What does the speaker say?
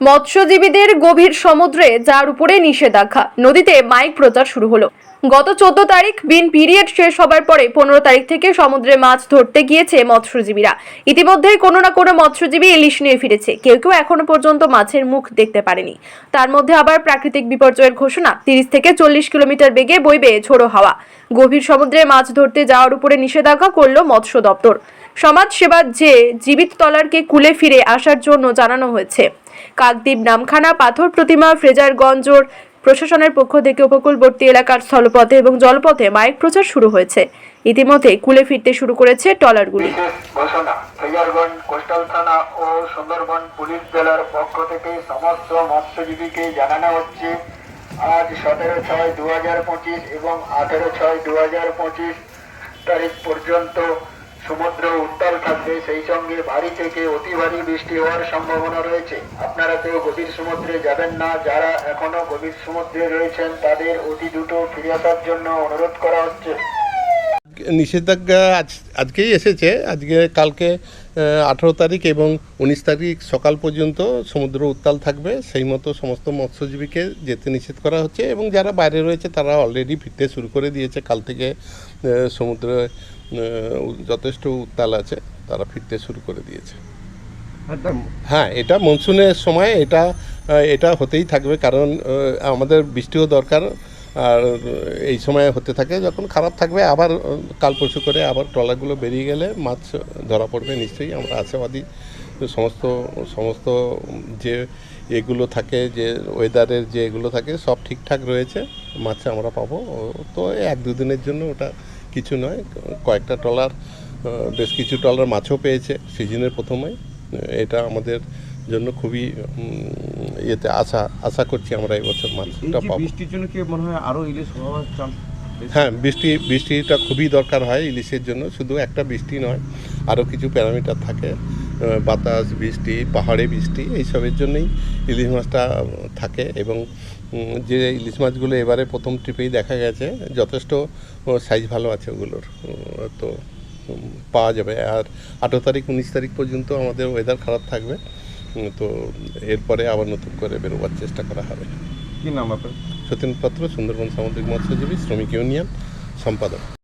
মৎস্যজীবীদের গভীর সমুদ্রে যার উপরে নিষেধাজ্ঞা। নদীতে মাইক প্রচার শুরু হলো। গত চোদ্দ তারিখ বিন পিরিয়ড শেষ হবার পরে পনেরো তারিখ থেকে সমুদ্রে মাছ ধরতে গিয়েছে মৎস্যজীবীরা। ইতিমধ্যেই কোনো না কোনো মৎস্যজীবী ইলিশ নিয়ে ফিরেছে। কেউ কেউ এখনও পর্যন্ত মাছের মুখ দেখতে পারেনি। তার মধ্যে আবার প্রাকৃতিক বিপর্যয়ের ঘোষণা। তিরিশ থেকে চল্লিশ কিলোমিটার বেগে বইবে ঝোড়ো হাওয়া। গভীর সমুদ্রে মাছ ধরতে যাওয়ার উপরে নিষেধাজ্ঞা করল মৎস্য দপ্তর। সমাজ সেবার যে জীবিত তলারকে কুলে ফিরে আসার জন্য জানানো হয়েছে। কাকদ্বীপ নামখানা, পাথর প্রতিমা, ফ্রেজারগঞ্জর প্রশাসনের পক্ষ থেকে উপকূলবর্তী এলাকার স্থলপথে এবং জলপথে মাইক প্রচার শুরু হয়েছে। ইতিমধ্যে কুলে ফিরতে শুরু করেছে ট্রলারগুলি ফেজারগঞ্জ কোস্টাল থানা ও সুন্দরবন পুলিশ জেলার পক্ষ থেকে সমস্ত মৎস্যজীবীকে জানানো হচ্ছে, আজ সতেরো ছয় দু এবং আঠেরো ছয় দু তারিখ পর্যন্ত সমুদ্র উত্তাল থাকবে, সেই সঙ্গে ভারী থেকে অতি ভারী বৃষ্টি হওয়ার সম্ভাবনা রয়েছে। আপনারা কেউ গভীর সমুদ্রে যাবেন না, যারা এখনও গভীর সমুদ্রে রয়েছেন, তাদের অতি দ্রুত ফিরে আসার জন্য অনুরোধ করা হচ্ছে। নিষেধাজ্ঞা আজ আজকেই এসেছে। আজকে কালকে আঠেরো তারিখ এবং উনিশ তারিখ সকাল পর্যন্ত সমুদ্র উত্তাল থাকবে। সেই মতো সমস্ত মৎস্যজীবীকে যেতে নিষেধ করা হচ্ছে এবং যারা বাইরে রয়েছে তারা অলরেডি ফিরতে শুরু করে দিয়েছে। কাল থেকে সমুদ্রে যথেষ্ট উত্তাল আছে তারা ফিরতে শুরু করে দিয়েছে। হ্যাঁ এটা মনসুনের সময় এটা এটা হতেই থাকবে। কারণ আমাদের বৃষ্টিও দরকার। আর এই সময় হতে থাকে যখন খারাপ থাকবে, আবার কাল পরশু করে আবার ট্রলারগুলো বেরিয়ে গেলে মাছ ধরা পড়বে, নিশ্চয়ই আমরা আশাবাদী। সমস্ত সমস্ত যে এগুলো থাকে, যে ওয়েদারের যে এগুলো থাকে, সব ঠিকঠাক রয়েছে, মাছ আমরা পাবো। তো এক দুদিনের জন্য ওটা কিছু নয়, কয়েকটা ট্রলার বেশ কিছু ট্রলার মাছও পেয়েছে, সিজনের প্রথমেই এটা আমাদের জন্য খুবই ইয়েতে আশা আশা করছি আমরা এবছর এই মাছটা পাবো। বৃষ্টির জন্য কি মনে হয় আরও ইলিশ হওয়ার চান্স হ্যাঁ বৃষ্টি বৃষ্টিটা খুবই দরকার হয় ইলিশের জন্য শুধু একটা বৃষ্টি নয় আরও কিছু প্যারামিটার থাকে বাতাস বৃষ্টি পাহাড়ে বৃষ্টি এইসবের জন্যই ইলিশ মাছটা থাকে এবং যে ইলিশ মাছগুলো এবারে প্রথম ট্রিপেই দেখা গেছে যথেষ্ট সাইজ ভালো আছে ওগুলোর তো পাওয়া যাবে। আর আঠেরো তারিখ উনিশ তারিখ পর্যন্ত আমাদের ওয়েদার খারাপ থাকবে। তো এরপরে আবার নতুন করে বেরোবার চেষ্টা করা হবে। কি নাম আপনার? সতীন পাত্র সুন্দরবন সামুদ্রিক মৎস্যজীবী শ্রমিক ইউনিয়ন সম্পাদক।